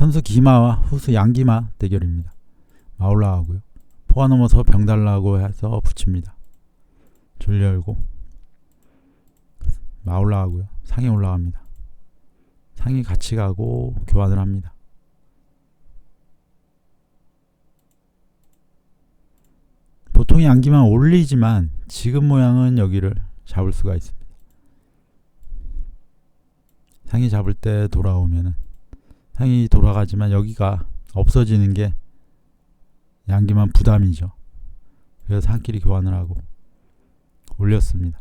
선수 기마와 후수 양기마 대결입니다. 마 올라가고요. 포가 넘어서 병 달라고 해서 붙입니다. 졸 열고 마 올라가고요. 상이 올라갑니다. 상이 같이 가고 교환을 합니다. 보통 양기만 올리지만 지금 모양은 여기를 잡을 수가 있습니다. 상이 잡을 때 돌아오면은 상이 돌아가지만 여기가 없어지는 게 양기만 부담이죠. 그래서 상끼리 교환을 하고 올렸습니다.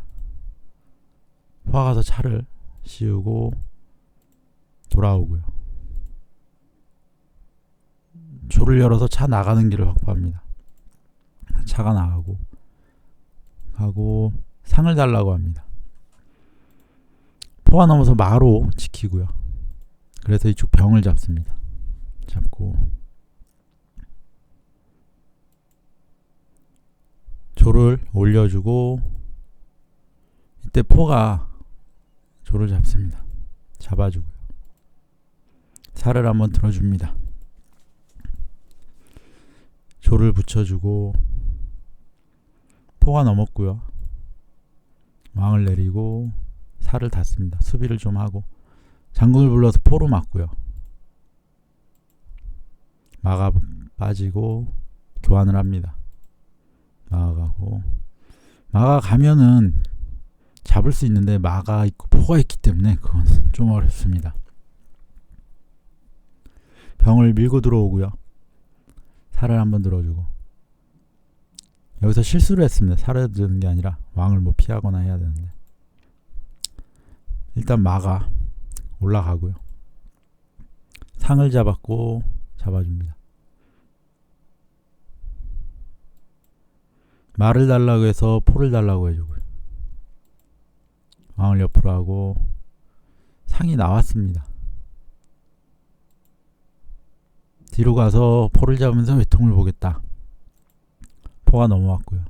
화 가서 차를 씌우고 돌아오고요. 조를 열어서 차 나가는 길을 확보합니다. 차가 나가고 가고 상을 달라고 합니다. 포가 넘어서 마로 지키고요. 그래서 이쪽 병을 잡습니다. 잡고 조를 올려주고 이때 포가 조를 잡습니다. 잡아주고요. 살을 한번 들어줍니다. 조를 붙여주고 포가 넘었고요. 왕을 내리고 살을 닫습니다. 수비를 좀 하고 장군을 불러서 포로 맞고요. 마가 빠지고 교환을 합니다. 마가 가고 마가 가면은 잡을 수 있는데 마가 있고 포가 있기 때문에 그건 좀 어렵습니다. 병을 밀고 들어오고요. 살을 한번 들어주고 여기서 실수를 했습니다. 살을 드는 게 아니라 왕을 뭐 피하거나 해야 되는데 일단 마가 올라가고요. 상을 잡았고 잡아줍니다. 말을 달라고 해서 포를 달라고 해주고요. 왕을 옆으로 하고 상이 나왔습니다. 뒤로 가서 포를 잡으면서 외통을 보겠다. 포가 넘어왔고요.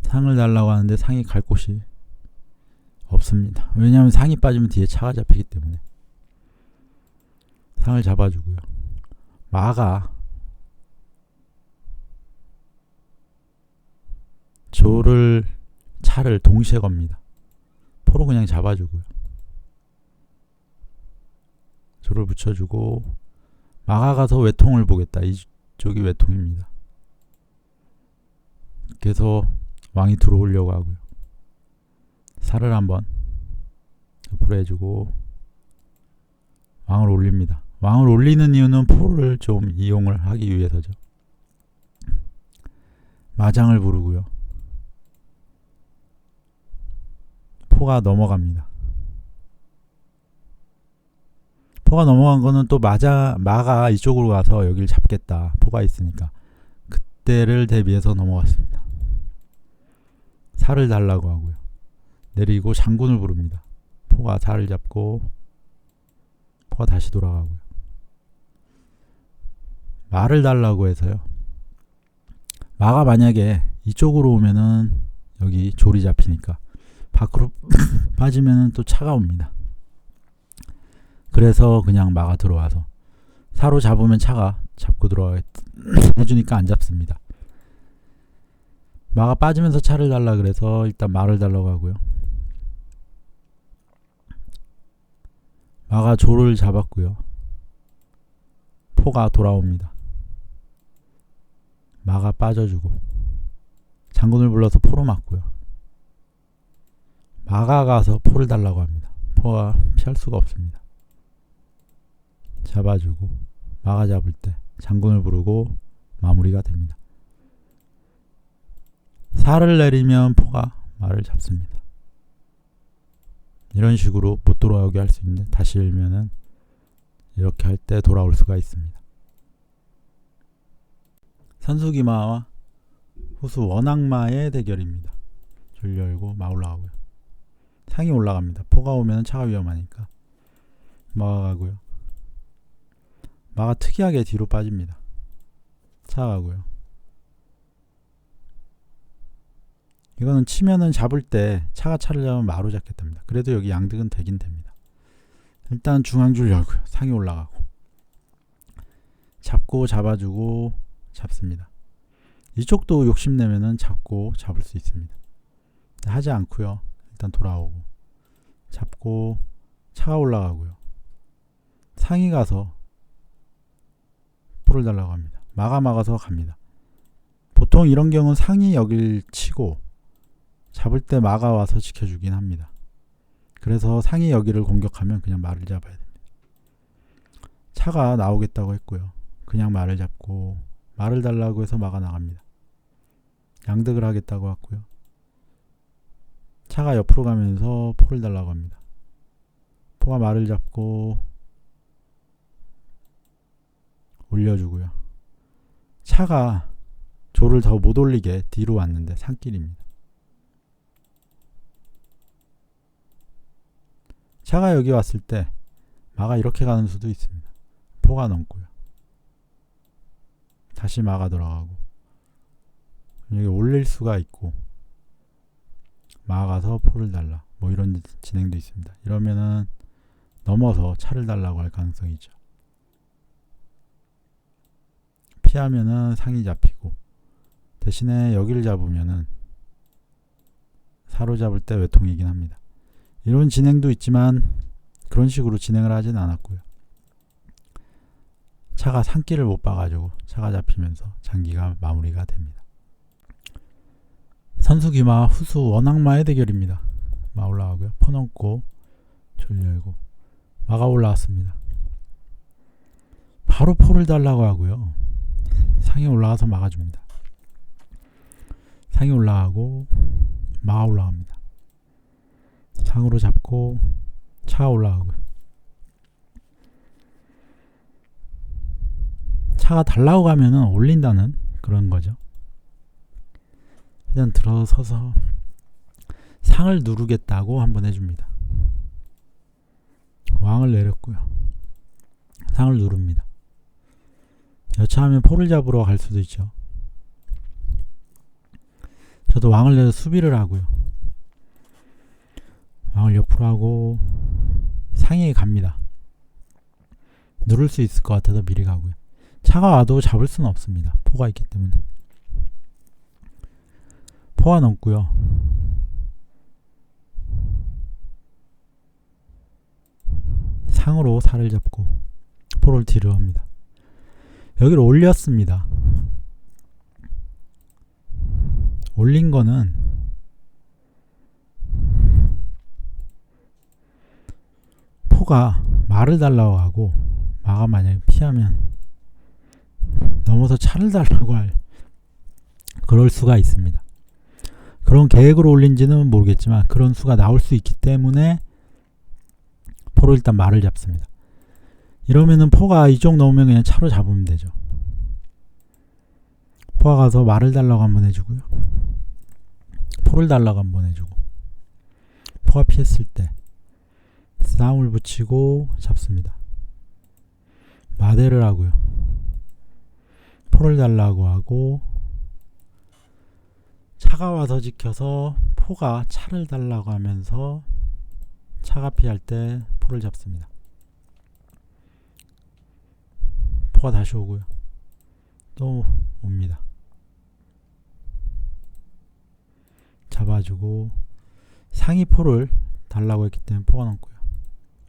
상을 달라고 하는데 상이 갈 곳이 없습니다. 왜냐하면 상이 빠지면 뒤에 차가 잡히기 때문에 상을 잡아주고요. 마가 조를 차를 동시에 겁니다. 포로 그냥 잡아주고요. 조를 붙여주고 마가 가서 외통을 보겠다. 이쪽이 외통입니다. 그래서 왕이 들어오려고 하고요. 살을 한번 옆으로 해주고 왕을 올립니다. 왕을 올리는 이유는 포를 좀 이용을 하기 위해서죠. 마장을 부르고요. 포가 넘어갑니다. 포가 넘어간 거는 또 마자 마가 이쪽으로 가서 여기를 잡겠다. 포가 있으니까 그때를 대비해서 넘어갔습니다. 살을 달라고 하고요. 내리고 장군을 부릅니다. 포가 살을 잡고 포가 다시 돌아가고요. 말을 달라고 해서요. 마가 만약에 이쪽으로 오면은 여기 조리 잡히니까 밖으로 빠지면은 또 차가 옵니다. 그래서 그냥 마가 들어와서 사로 잡으면 차가 잡고 들어와 해주니까 안 잡습니다. 마가 빠지면서 차를 달라 그래서 일단 말을 달라고 하고요. 마가 조를 잡았고요. 포가 돌아옵니다. 마가 빠져주고 장군을 불러서 포로 맞고요. 마가 가서 포를 달라고 합니다. 포가 피할 수가 없습니다. 잡아주고 마가 잡을 때 장군을 부르고 마무리가 됩니다. 살을 내리면 포가 말을 잡습니다. 이런 식으로 못 돌아오게 할 수 있는데 다시 열면은 이렇게 할 때 돌아올 수가 있습니다. 선수기마와 후수 원악마의 대결입니다. 줄 열고 마 올라가고요. 상이 올라갑니다. 포가 오면 차가 위험하니까 마가 가고요. 마가 특이하게 뒤로 빠집니다. 차가 가고요. 이거는 치면은 잡을 때 차가 차를 잡으면 마로 잡겠답니다. 그래도 여기 양득은 되긴 됩니다. 일단 중앙줄 열고요. 상이 올라가고 잡고 잡아주고 잡습니다. 이쪽도 욕심내면은 잡고 잡을 수 있습니다. 하지 않고요. 일단 돌아오고 잡고 차가 올라가고요. 상이 가서 볼을 달라고 합니다. 막아 막아서 갑니다. 보통 이런 경우는 상이 여길 치고 잡을 때 막아 와서 지켜주긴 합니다. 그래서 상이 여기를 공격하면 그냥 말을 잡아야 됩니다. 차가 나오겠다고 했고요. 그냥 말을 잡고 말을 달라고 해서 막아 나갑니다. 양득을 하겠다고 했고요. 차가 옆으로 가면서 포를 달라고 합니다. 포가 말을 잡고 올려주고요. 차가 조를 더 못 올리게 뒤로 왔는데 산길입니다. 차가 여기 왔을 때 마가 이렇게 가는 수도 있습니다. 포가 넘고요. 다시 마가 돌아가고 여기 올릴 수가 있고 마가서 포를 달라 뭐 이런 진행도 있습니다. 이러면은 넘어서 차를 달라고 할 가능성이 있죠. 피하면은 상이 잡히고 대신에 여기를 잡으면은 사로잡을 때 외통이긴 합니다. 이런 진행도 있지만 그런 식으로 진행을 하진 않았고요. 차가 산길을 못 봐가지고 차가 잡히면서 장기가 마무리가 됩니다. 선수기마 후수 원악마의 대결입니다. 마 올라가고요. 퍼넘고 졸 열고 마가 올라왔습니다. 바로 포를 달라고 하고요. 상에 올라가서 막아줍니다. 상이 올라가고 마가 올라갑니다. 상으로 잡고 차 올라가고요. 차가 달라고 가면은 올린다는 그런 거죠. 그냥 들어서서 상을 누르겠다고 한번 해줍니다. 왕을 내렸고요. 상을 누릅니다. 여차하면 포를 잡으러 갈 수도 있죠. 저도 왕을 내서 수비를 하고요. 왕을 옆으로 하고 상에 갑니다. 누를 수 있을 것 같아서 미리 가고요. 차가 와도 잡을 수는 없습니다. 포가 있기 때문에. 포가 넘고요. 상으로 살을 잡고 포를 뒤로 합니다. 여기를 올렸습니다. 올린 거는 포가 말을 달라고 하고 마가 만약에 피하면 넘어서 차를 달라고 할 그럴 수가 있습니다. 그런 계획으로 올린지는 모르겠지만 그런 수가 나올 수 있기 때문에 포로 일단 말을 잡습니다. 이러면은 포가 이쪽 넘으면 그냥 차로 잡으면 되죠. 포가 가서 말을 달라고 한번 해주고요. 포를 달라고 한번 해주고 포가 피했을 때 싸움을 붙이고 잡습니다. 마대를 하고요. 포를 달라고 하고 차가 와서 지켜서 포가 차를 달라고 하면서 차가 피할 때 포를 잡습니다. 포가 다시 오고요. 또 옵니다. 잡아주고 상위 포를 달라고 했기 때문에 포가 넘고요.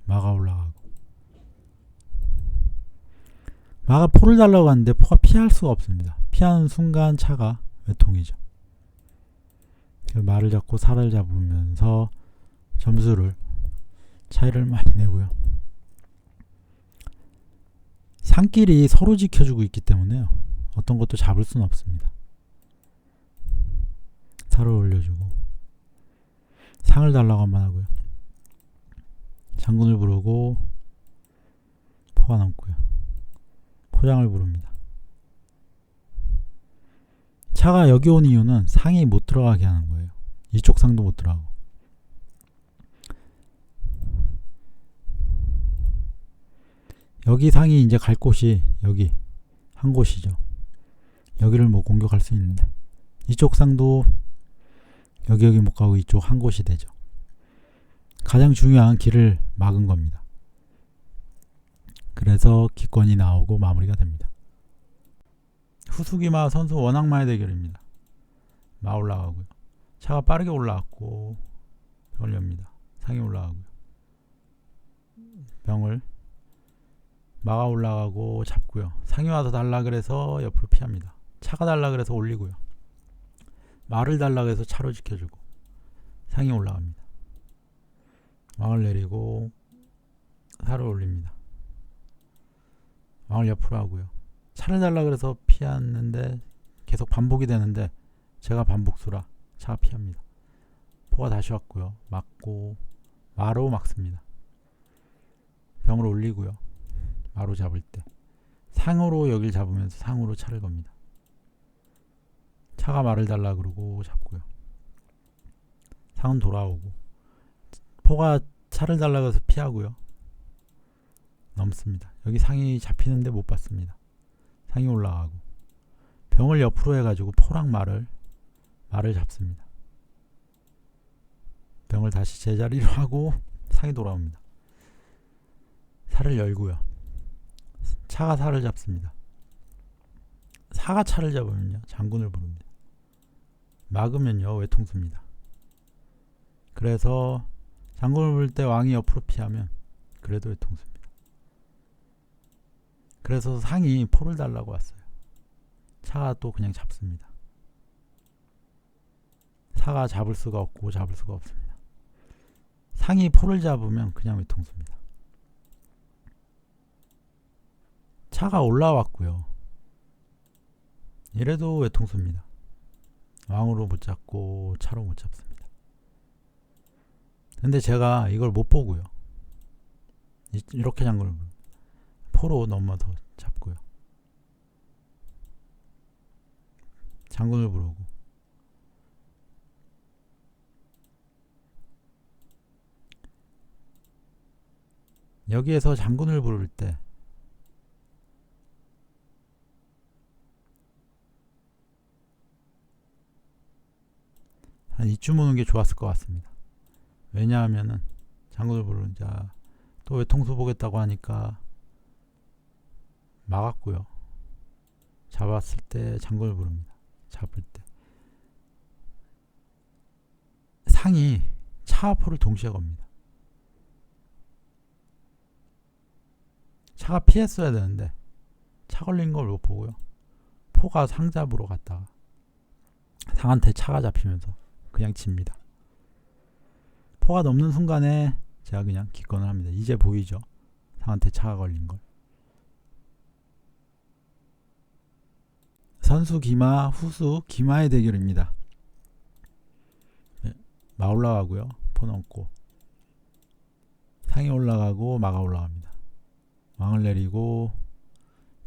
마가 올라가고 마가 포를 달라고 하는데 포가 피할 수가 없습니다. 피하는 순간 차가 외통이죠. 말을 잡고 살을 잡으면서 점수를 차이를 많이 내고요. 산길이 서로 지켜주고 있기 때문에요. 어떤 것도 잡을 수는 없습니다. 살을 올려주고 상을 달라고 한번 하고요. 장군을 부르고 포가 넘고요. 포장을 부릅니다. 차가 여기 온 이유는 상이 못 들어가게 하는 거예요. 이쪽 상도 못 들어가고. 여기 상이 이제 갈 곳이 여기 한 곳이죠. 여기를 뭐 공격할 수 있는데 이쪽 상도 여기 여기 못 가고 이쪽 한 곳이 되죠. 가장 중요한 길을 막은 겁니다. 그래서 기권이 나오고 마무리가 됩니다. 후수기마 선수 원악마의 대결입니다. 마 올라가고요. 차가 빠르게 올라왔고 병을 엽니다. 상이 올라가고요. 병을 마가 올라가고 잡고요. 상이 와서 달라 그래서 옆으로 피합니다. 차가 달라 그래서 올리고요. 말을 달라 그래서 차로 지켜주고 상이 올라갑니다. 왕을 내리고 살을 올립니다. 왕을 옆으로 하고요. 차를 달라 그래서 피했는데 계속 반복이 되는데 제가 반복수라 차가 피합니다. 포가 다시 왔고요. 맞고 마로 막습니다. 병을 올리고요. 마로 잡을 때 상으로 여길 잡으면서 상으로 차를 겁니다. 차가 말을 달라 그러고 잡고요. 상은 돌아오고 포가 차를 달라 그래서 피하고요. 넘습니다. 여기 상이 잡히는데 못 받습니다. 상이 올라가고 병을 옆으로 해가지고 포랑 말을 말을 잡습니다. 병을 다시 제자리로 하고 상이 돌아옵니다. 살을 열고요. 차가 살을 잡습니다. 사가 차를 잡으면요 장군을 부릅니다. 막으면요 외통수입니다. 그래서 장군을 부를 때 왕이 옆으로 피하면 그래도 외통수입니다. 그래서 상이 포를 달라고 왔어요. 차가 또 그냥 잡습니다. 사가 잡을 수가 없고 잡을 수가 없습니다. 상이 포를 잡으면 그냥 외통수입니다. 차가 올라왔고요. 이래도 외통수입니다. 왕으로 못 잡고 차로 못 잡습니다. 근데 제가 이걸 못 보고요. 이- 이렇게 부릅니다. 포로 넘어서 잡고요. 장군을 부르고 여기에서 장군을 부를 때 한 이쯤 오는 게 좋았을 것 같습니다. 왜냐하면은 장군을 부르는 자 또 외통수 보겠다고 하니까 막았고요. 잡았을 때 장군을 부릅니다. 잡을 때 상이 차와포를 동시에 겁니다. 차가 피했어야 되는데 차 걸린 걸 못 보고요. 포가 상 잡으러 갔다가 상한테 차가 잡히면서 그냥 집니다. 포가 넘는 순간에 제가 그냥 기권을 합니다. 이제 보이죠? 상한테 차가 걸린 걸. 선수 기마, 후수 기마의 대결입니다. 네, 마 올라가고요. 포 넘고 상이 올라가고 마가 올라갑니다. 왕을 내리고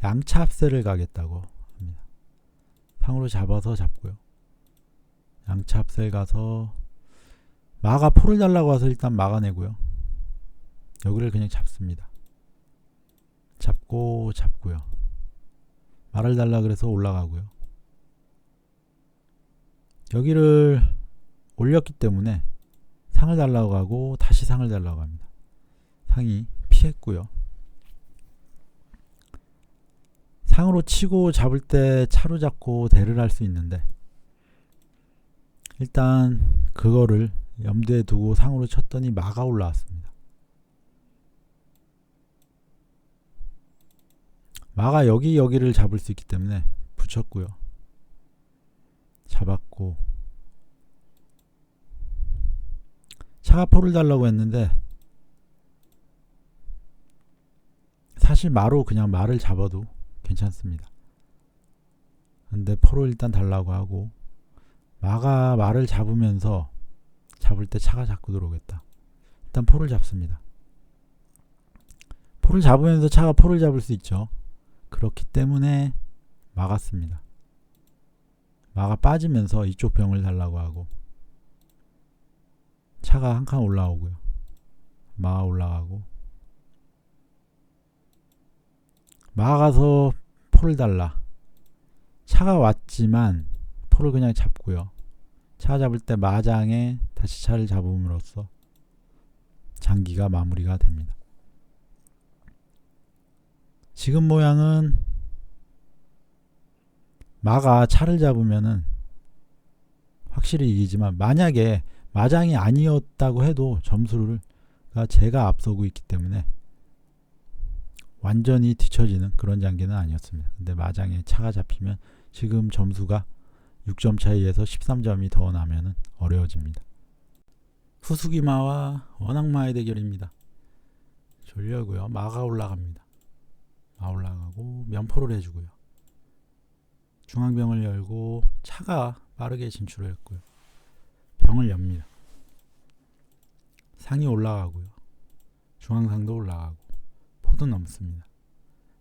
양차 합세를 가겠다고 합니다. 상으로 잡아서 잡고요. 양차 합세를 가서 마가 포를 달라고 해서 일단 막아내고요. 여기를 그냥 잡습니다. 잡고 잡고요. 말을 달라 그래서 올라가고요. 여기를 올렸기 때문에 상을 달라고 하고 다시 상을 달라고 합니다. 상이 피했고요. 상으로 치고 잡을 때 차로 잡고 대를 할 수 있는데 일단 그거를 염두에 두고 상으로 쳤더니 마가 올라왔습니다. 마가 여기 여기를 잡을 수 있기 때문에 붙였고요. 잡았고 차가 포를 달라고 했는데 사실 마로 그냥 말을 잡아도 괜찮습니다. 근데 포로 일단 달라고 하고 마가 말을 잡으면서 잡을 때 차가 자꾸 들어오겠다. 일단 포를 잡습니다. 포를 잡으면서 차가 포를 잡을 수 있죠. 그렇기 때문에 막았습니다. 마가 빠지면서 이쪽 병을 달라고 하고 차가 한 칸 올라오고요. 마가 올라가고 가서 포를 달라. 차가 왔지만 포를 그냥 잡고요. 차 잡을 때 마장에 다시 차를 잡음으로써 장기가 마무리가 됩니다. 지금 모양은 마가 차를 잡으면은 확실히 이기지만 만약에 마장이 아니었다고 해도 점수를 가 제가 앞서고 있기 때문에 완전히 뒤처지는 그런 장기는 아니었습니다. 근데 마장에 차가 잡히면 지금 점수가 6점 차이에서 13점이 더 나면은 어려워집니다. 후수기마와 원악마의 대결입니다. 졸려고요. 마가 올라갑니다. 마 올라가고 면포를 해주고요. 중앙병을 열고 차가 빠르게 진출을 했고요. 병을 엽니다. 상이 올라가고요. 중앙상도 올라가고 포도 넘습니다.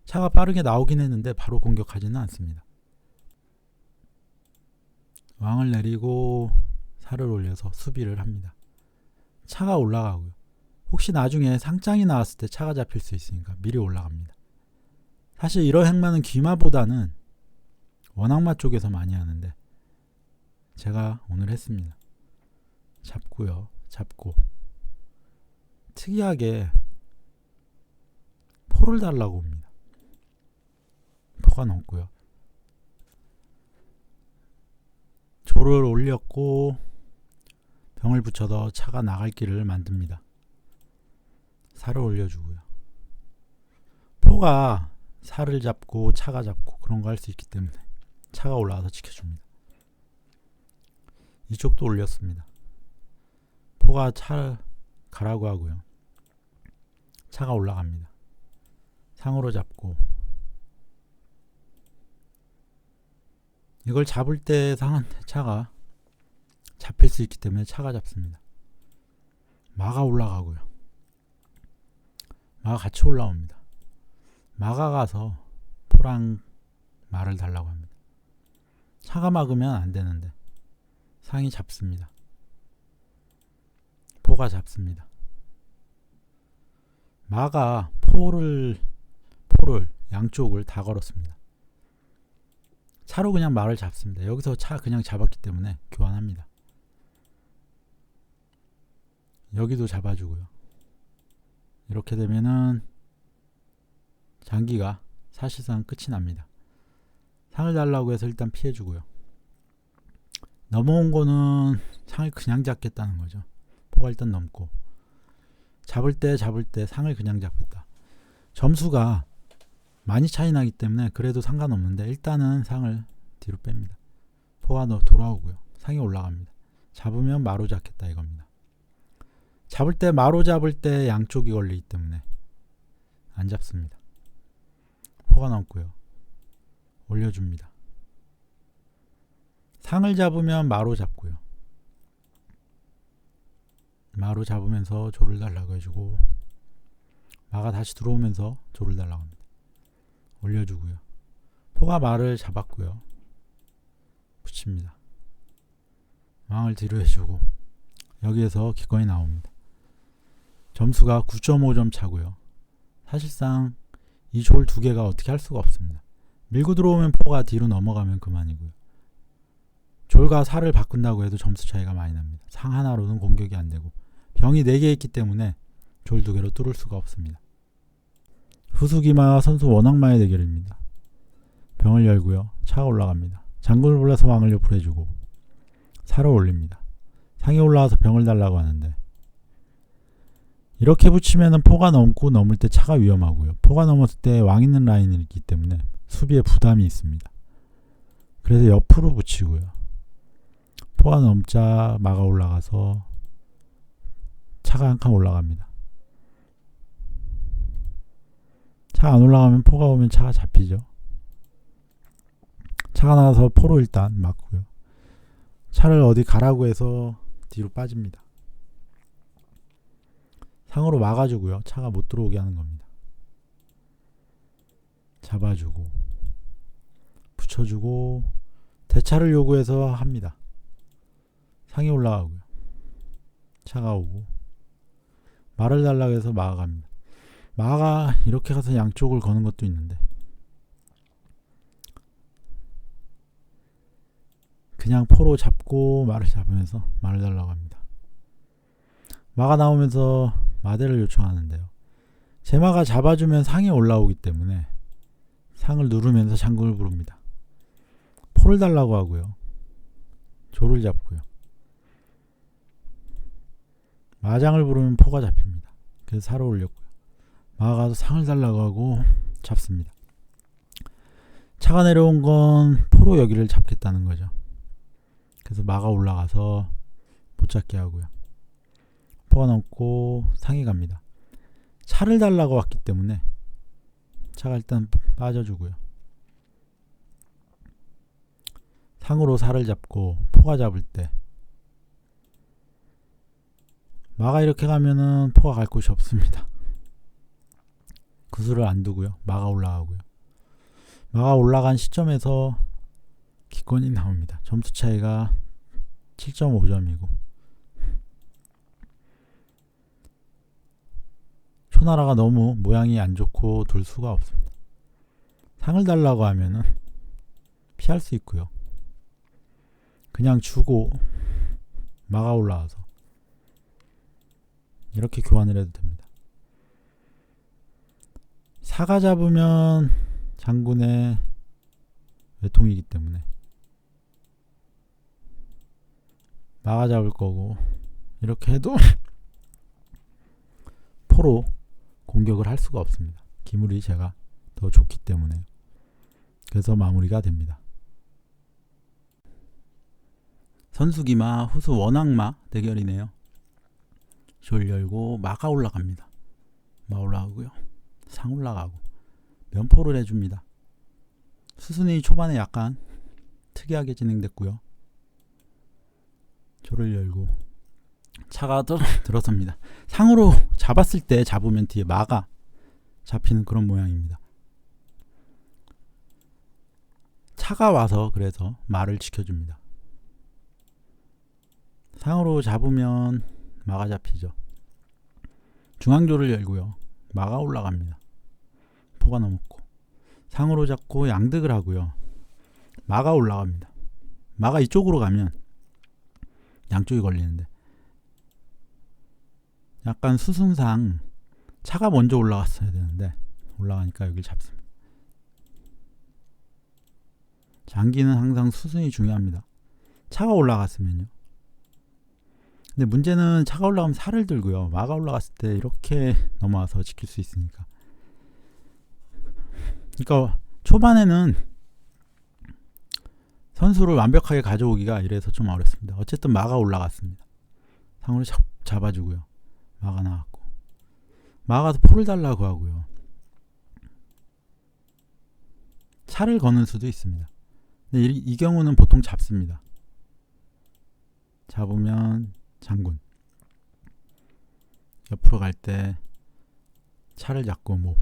차가 빠르게 나오긴 했는데 바로 공격하지는 않습니다. 왕을 내리고 살을 올려서 수비를 합니다. 차가 올라가고요. 혹시 나중에 상장이 나왔을 때 차가 잡힐 수 있으니까 미리 올라갑니다. 사실 이런 행마는 귀마보다는 원악마 쪽에서 많이 하는데 제가 오늘 했습니다. 잡고요. 잡고 특이하게 포를 달라고 옵니다. 포가 넘고요. 조를 올렸고 병을 붙여서 차가 나갈 길을 만듭니다. 살을 올려주고요. 포가 살을 잡고 차가 잡고 그런 거 할 수 있기 때문에 차가 올라와서 지켜줍니다. 이쪽도 올렸습니다. 포가 차 가라고 하고요. 차가 올라갑니다. 상으로 잡고 이걸 잡을 때 상한테 차가 잡힐 수 있기 때문에 차가 잡습니다. 마가 올라가고요. 마가 같이 올라옵니다. 마가 가서 포랑 말을 달라고 합니다. 차가 막으면 안 되는데 상이 잡습니다. 포가 잡습니다. 마가 포를 포를 양쪽을 다 걸었습니다. 차로 그냥 말을 잡습니다. 여기서 차 그냥 잡았기 때문에 교환합니다. 여기도 잡아주고요. 이렇게 되면은 장기가 사실상 끝이 납니다. 상을 달라고 해서 일단 피해주고요. 넘어온 거는 상을 그냥 잡겠다는 거죠. 포가 일단 넘고 잡을 때 잡을 때 상을 그냥 잡겠다. 점수가 많이 차이 나기 때문에 그래도 상관없는데 일단은 상을 뒤로 뺍니다. 포가 너 돌아오고요. 상이 올라갑니다. 잡으면 마로 잡겠다 이겁니다. 잡을 때 마로 잡을 때 양쪽이 걸리기 때문에 안 잡습니다. 포가 넘고요. 올려줍니다. 상을 잡으면 마로 잡고요. 마로 잡으면서 조를 달라고 해주고 마가 다시 들어오면서 조를 달라고 합니다. 올려주고요. 포가 마를 잡았고요. 붙입니다. 망을 뒤로 해주고 여기에서 기권이 나옵니다. 점수가 9.5점 차고요. 사실상 이 졸 두 개가 어떻게 할 수가 없습니다. 밀고 들어오면 포가 뒤로 넘어가면 그만이고요. 졸과 살을 바꾼다고 해도 점수 차이가 많이 납니다. 상 하나로는 공격이 안 되고 병이 4개 있기 때문에 졸두 개로 뚫을 수가 없습니다. 후수기마 선수 원악마의 대결입니다. 병을 열고요. 차가 올라갑니다. 장군을 불러서 왕을 옆으로 해주고 살을 올립니다. 상이 올라와서 병을 달라고 하는데 이렇게 붙이면 포가 넘고 넘을 때 차가 위험하고요. 포가 넘었을 때 왕 있는 라인이기 때문에 수비에 부담이 있습니다. 그래서 옆으로 붙이고요. 포가 넘자 마가 올라가서 차가 한 칸 올라갑니다. 차 안 올라가면 포가 오면 차가 잡히죠. 차가 나가서 포로 일단 맞고요. 차를 어디 가라고 해서 뒤로 빠집니다. 상으로 막아주고요. 차가 못 들어오게 하는 겁니다. 잡아주고 붙여주고 대차를 요구해서 합니다. 상이 올라가고요. 차가 오고 말을 달라고 해서 막아갑니다. 마가 이렇게 가서 양쪽을 거는 것도 있는데 그냥 포로 잡고 말을 잡으면서 말을 달라고 합니다. 마가 나오면서 마대를 요청하는데요. 제마가 잡아주면 상이 올라오기 때문에 상을 누르면서 장군을 부릅니다. 포를 달라고 하고요. 조를 잡고요. 마장을 부르면 포가 잡힙니다. 그래서 사로 올렸고요. 마가 가서 상을 달라고 하고 잡습니다. 차가 내려온 건 포로 여기를 잡겠다는 거죠. 그래서 마가 올라가서 못 잡게 하고요. 포가 넘고 상이 갑니다. 차를 달라고 왔기 때문에 차가 일단 빠져주고요. 상으로 살을 잡고 포가 잡을 때 마가 이렇게 가면은 포가 갈 곳이 없습니다. 구슬을 안 두고요. 마가 올라가고요. 마가 올라간 시점에서 기권이 나옵니다. 점수 차이가 7.5점이고 초나라가 너무 모양이 안 좋고 둘 수가 없습니다. 상을 달라고 하면은 피할 수 있고요. 그냥 주고 막아 올라와서 이렇게 교환을 해도 됩니다. 사가 잡으면 장군의 외통이기 때문에 막아 잡을 거고 이렇게 해도 포로 공격을 할 수가 없습니다. 기물이 제가 더 좋기 때문에 그래서 마무리가 됩니다. 선수기마 후수 원악마 대결이네요. 졸 열고 마가 올라갑니다. 마 올라가고요. 상 올라가고 면포를 해줍니다. 수순이 초반에 약간 특이하게 진행됐고요. 조를 열고 차가 들, 들어섭니다. 상으로 잡았을 때 잡으면 뒤에 마가 잡히는 그런 모양입니다. 차가 와서 그래서 말을 지켜줍니다. 상으로 잡으면 마가 잡히죠. 중앙조를 열고요. 마가 올라갑니다. 포가 넘었고 상으로 잡고 양득을 하고요. 마가 올라갑니다. 마가 이쪽으로 가면 양쪽이 걸리는데 약간 수순상 차가 먼저 올라갔어야 되는데 올라가니까 여기를 잡습니다. 장기는 항상 수순이 중요합니다. 차가 올라갔으면요. 근데 문제는 차가 올라가면 살을 들고요. 마가 올라갔을 때 이렇게 넘어와서 지킬 수 있으니까. 그러니까 초반에는 선수를 완벽하게 가져오기가 이래서 좀 어렵습니다. 어쨌든 마가 올라갔습니다. 상으로 잡, 잡아주고요. 마가 나왔고. 마가서 포를 달라고 하고요. 차를 거는 수도 있습니다. 근데 이, 이 경우는 보통 잡습니다. 잡으면 장군. 옆으로 갈 때 차를 잡고 뭐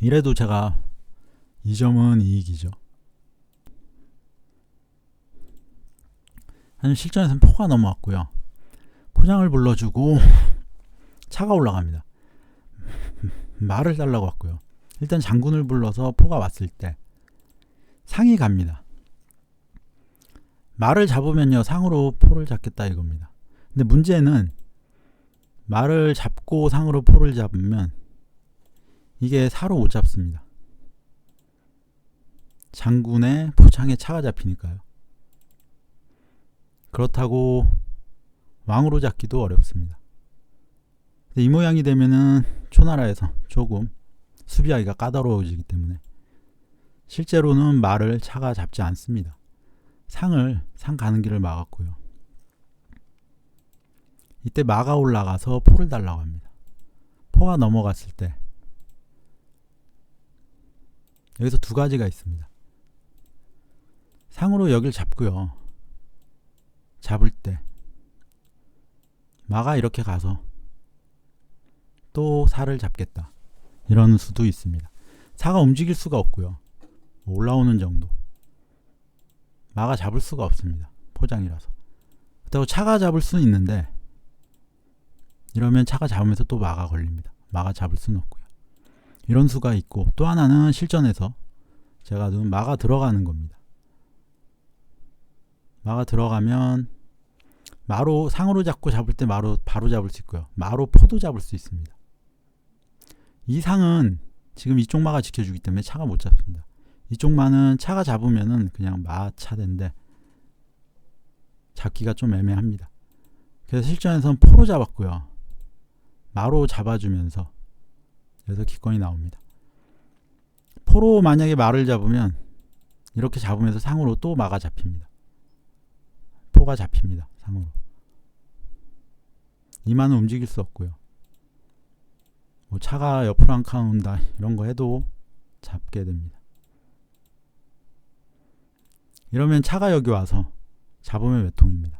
이래도 제가 이 점은 이익이죠. 한 실전에서는 포가 넘어왔고요. 포장을 불러주고 차가 올라갑니다. 말을 달라고 왔고요. 일단 장군을 불러서 포가 왔을 때 상이 갑니다. 말을 잡으면요 상으로 포를 잡겠다 이겁니다. 근데 문제는 말을 잡고 상으로 포를 잡으면 이게 사로 못 잡습니다. 장군의 포장에 차가 잡히니까요. 그렇다고 왕으로 잡기도 어렵습니다. 이 모양이 되면은 초나라에서 조금 수비하기가 까다로워지기 때문에 실제로는 말을 차가 잡지 않습니다. 상을 상 가는 길을 막았고요. 이때 마가 올라가서 포를 달라고 합니다. 포가 넘어갔을 때 여기서 두 가지가 있습니다. 상으로 여길 잡고요. 잡을 때 마가 이렇게 가서 또 살을 잡겠다. 이런 수도 있습니다. 사가 움직일 수가 없고요. 올라오는 정도. 마가 잡을 수가 없습니다. 포장이라서. 그렇다고 차가 잡을 수는 있는데 이러면 차가 잡으면서 또 마가 걸립니다. 마가 잡을 수는 없고요. 이런 수가 있고 또 하나는 실전에서 제가 눈 마가 들어가는 겁니다. 마가 들어가면 마로 상으로 잡고 잡을 때 마로 바로 잡을 수 있고요. 마로 포도 잡을 수 있습니다. 이 상은 지금 이쪽 마가 지켜주기 때문에 차가 못 잡습니다. 이쪽 마는 차가 잡으면은 그냥 마차대인데 잡기가 좀 애매합니다. 그래서 실전에서는 포로 잡았고요. 마로 잡아주면서 그래서 기권이 나옵니다. 포로 만약에 마를 잡으면 이렇게 잡으면서 상으로 또 마가 잡힙니다. 포가 잡힙니다. 상으로. 이마는 움직일 수 없고요. 뭐 차가 옆으로 한칸 온다 이런 거 해도 잡게 됩니다. 이러면 차가 여기 와서 잡으면 외통입니다.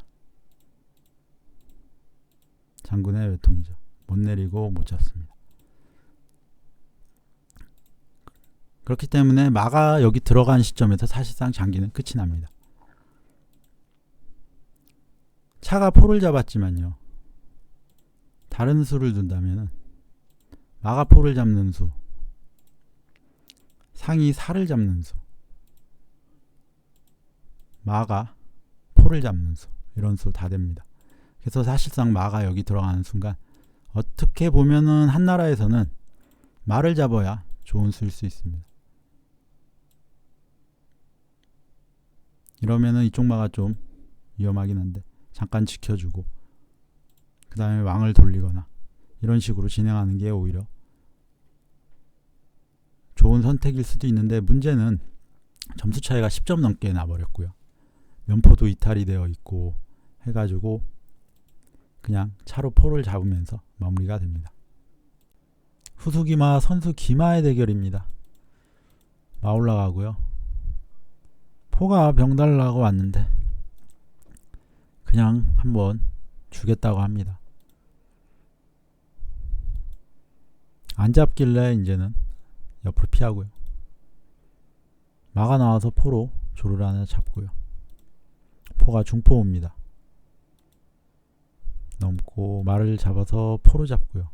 장군의 외통이죠. 못 내리고 못 잡습니다. 그렇기 때문에 마가 여기 들어간 시점에서 사실상 장기는 끝이 납니다. 차가 포를 잡았지만요. 다른 수를 둔다면은 마가 포를 잡는 수, 상이 살을 잡는 수, 마가 포를 잡는 수 이런 수 다 됩니다. 그래서 사실상 마가 여기 들어가는 순간 어떻게 보면은 한 나라에서는 말을 잡아야 좋은 수일 수 있습니다. 이러면은 이쪽 마가 좀 위험하긴 한데 잠깐 지켜주고 그 다음에 왕을 돌리거나 이런 식으로 진행하는 게 오히려 좋은 선택일 수도 있는데 문제는 점수 차이가 10점 넘게 나버렸고요. 면포도 이탈이 되어 있고 해가지고 그냥 차로 포를 잡으면서 마무리가 됩니다. 후수 기마 선수 기마의 대결입니다. 마 올라가고요. 포가 병 달라고 왔는데 그냥 한번 주겠다고 합니다. 안 잡길래 이제는 옆으로 피하고요. 마가 나와서 포로 조를 하나 잡고요. 포가 중포입니다. 넘고 말을 잡아서 포로 잡고요.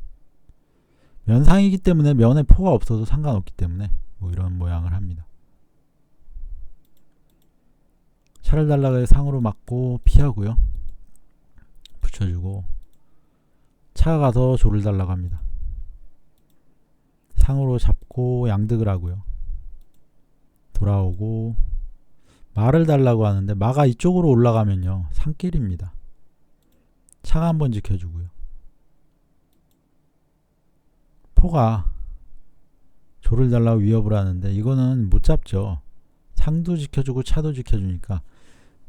면상이기 때문에 면에 포가 없어도 상관없기 때문에 뭐 이런 모양을 합니다. 차를 달라고 상으로 맞고 피하고요. 붙여주고 차가 가서 조를 달라고 합니다. 상으로 잡고 양득을 하고요. 돌아오고 말을 달라고 하는데 마가 이쪽으로 올라가면요 산길입니다. 차가 한번 지켜주고요. 포가 조를 달라고 위협을 하는데 이거는 못 잡죠. 상도 지켜주고 차도 지켜주니까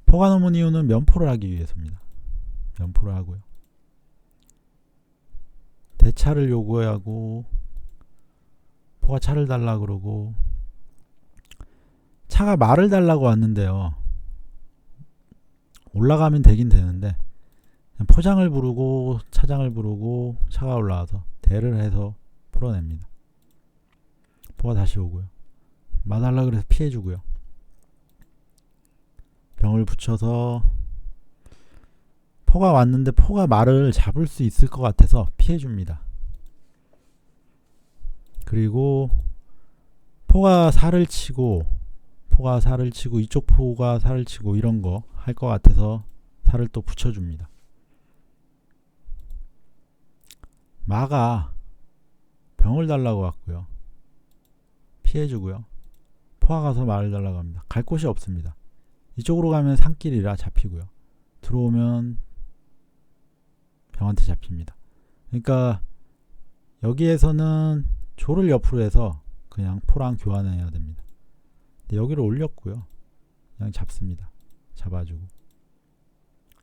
포가 넘은 이유는 면포를 하기 위해서입니다. 면포를 하고요. 대차를 요구하고 포가 차를 달라 그러고 차가 말을 달라고 왔는데요. 올라가면 되긴 되는데 포장을 부르고 차장을 부르고 차가 올라와서 대를 해서 풀어냅니다. 포가 다시 오고요. 마달라 그래서 피해주고요. 병을 붙여서 포가 왔는데 포가 말을 잡을 수 있을 것 같아서 피해줍니다. 그리고 포가 살을 치고 포가 살을 치고 이쪽 포가 살을 치고 이런 거 할 것 같아서 살을 또 붙여줍니다. 마가 병을 달라고 왔고요. 피해주고요. 포가 가서 말을 달라고 합니다. 갈 곳이 없습니다. 이쪽으로 가면 산길이라 잡히고요. 들어오면 병한테 잡힙니다. 그러니까 여기에서는 조를 옆으로 해서 그냥 포랑 교환해야 됩니다. 여기를 올렸고요. 그냥 잡습니다. 잡아주고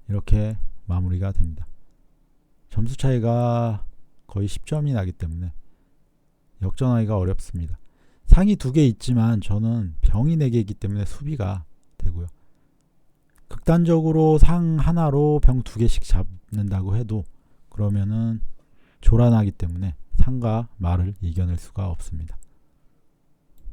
이렇게 마무리가 됩니다. 점수 차이가 거의 10점이 나기 때문에 역전하기가 어렵습니다. 상이 두 개 있지만 저는 병이 네 개이기 때문에 수비가 되고요. 극단적으로 상 하나로 병 두 개씩 잡는다고 해도 그러면은 조란하기 때문에 상과 말을 이겨낼 수가 없습니다.